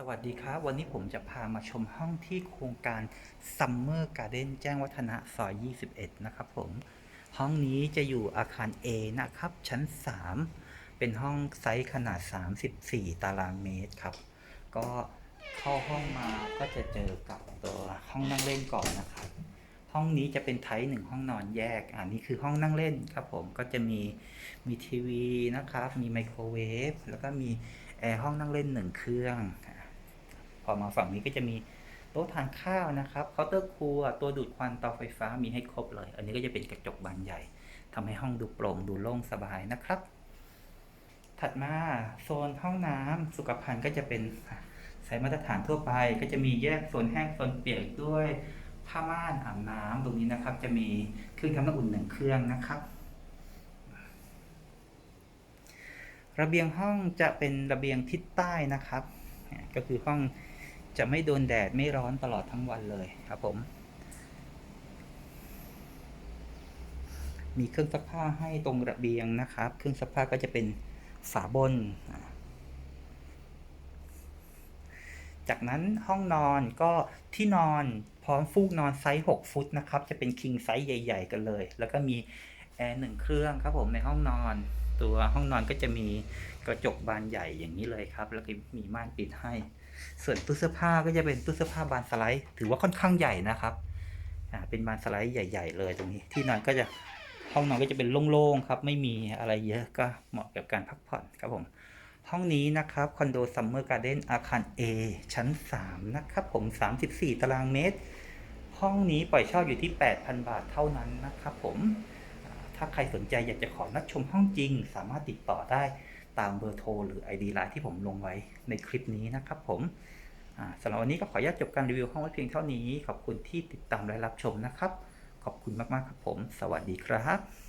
สวัสดีครับ วันนี้ผมจะพามาชมห้องที่โครงการ Summer Garden แจ้งวัฒนะซอย 21 นะครับผม ห้องนี้จะอยู่อาคาร A นะครับ ชั้น 3 เป็นห้องไซส์ขนาด 34 ตารางเมตรครับ ก็เข้าห้องมาก็จะเจอกับตัวห้องนั่งเล่นก่อนนะครับ ห้องนี้จะเป็นไทป์หนึ่งห้องนอนแยก อันนี้คือห้องนั่งเล่นครับผม ก็จะมีมีทีวีนะครับ มีไมโครเวฟ แล้วก็มีแอร์ห้องนั่งเล่นหนึ่งเครื่อง พอมาฝั่งนี้ก็จะมีโต๊ะทานข้าวนะครับเคาน์เตอร์ครัวตัวดูดควันเตาไฟฟ้ามีให้ครบเลย อันนี้ก็จะเป็นกระจกบานใหญ่ทำให้ห้องดูโปร่งดูโล่งสบายนะครับ ถัดมาโซนห้องน้ำสุขภัณฑ์ก็จะเป็นสายมาตรฐานทั่วไป ก็จะมีแยกโซนแห้งโซนเปียกด้วยผ้าม่านอาบน้ำตรงนี้นะครับ จะมีเครื่องทำน้ำอุ่นหนึ่งเครื่องนะครับ ระเบียงห้องจะเป็นระเบียงทิศใต้นะครับ ก็คือห้อง จะไม่โดนแดดไม่ร้อนตลอดทั้งวันเลยครับผม มีเครื่องซักผ้าให้ตรงระเบียงนะครับ เครื่องซักผ้าก็จะเป็นฝาบน จากนั้นห้องนอนก็ที่นอนพร้อมฟูกนอนไซส์ 6 ฟุตนะครับ จะเป็นคิงไซส์ใหญ่ ๆ กันเลย แล้วก็มีแอร์หนึ่งเครื่องครับผมในห้องนอน ตัวห้องนอนก็จะมีกระจกบานใหญ่อย่างนี้เลยครับ แล้วก็มีม่านปิดให้ ส่วนตู้เสื้อผ้าก็จะเป็นตู้เสื้อผ้าบานสไลด์ ถือว่าค่อนข้างใหญ่นะครับอ่าเป็นบานสไลด์ใหญ่ ๆ เลยตรงนี้ ที่นอนก็จะห้องนอนก็จะเป็นโล่งๆครับ ไม่มีอะไรเยอะก็เหมาะกับการพักผ่อนครับผมห้องนี้นะครับคอนโดซัมเมอร์การ์เด้นอาคาร A ชั้น 3 นะครับผม 34 ตารางเมตร ห้องนี้ปล่อยเช่าอยู่ที่ 8,000 บาทเท่านั้นนะครับผม ถ้าใครสนใจอยากจะขอนัดชมห้องจริง สามารถติดต่อได้ตามเบอร์โทรหรือ ID ไลน์ที่ผมลงไว้ในคลิปนี้นะครับผมสำหรับวันนี้ก็ขออนุญาตจบการรีวิวห้องไว้เพียงเท่านี้ ขอบคุณที่ติดตามและรับชมนะครับ ขอบคุณมากๆครับผม สวัสดีครับ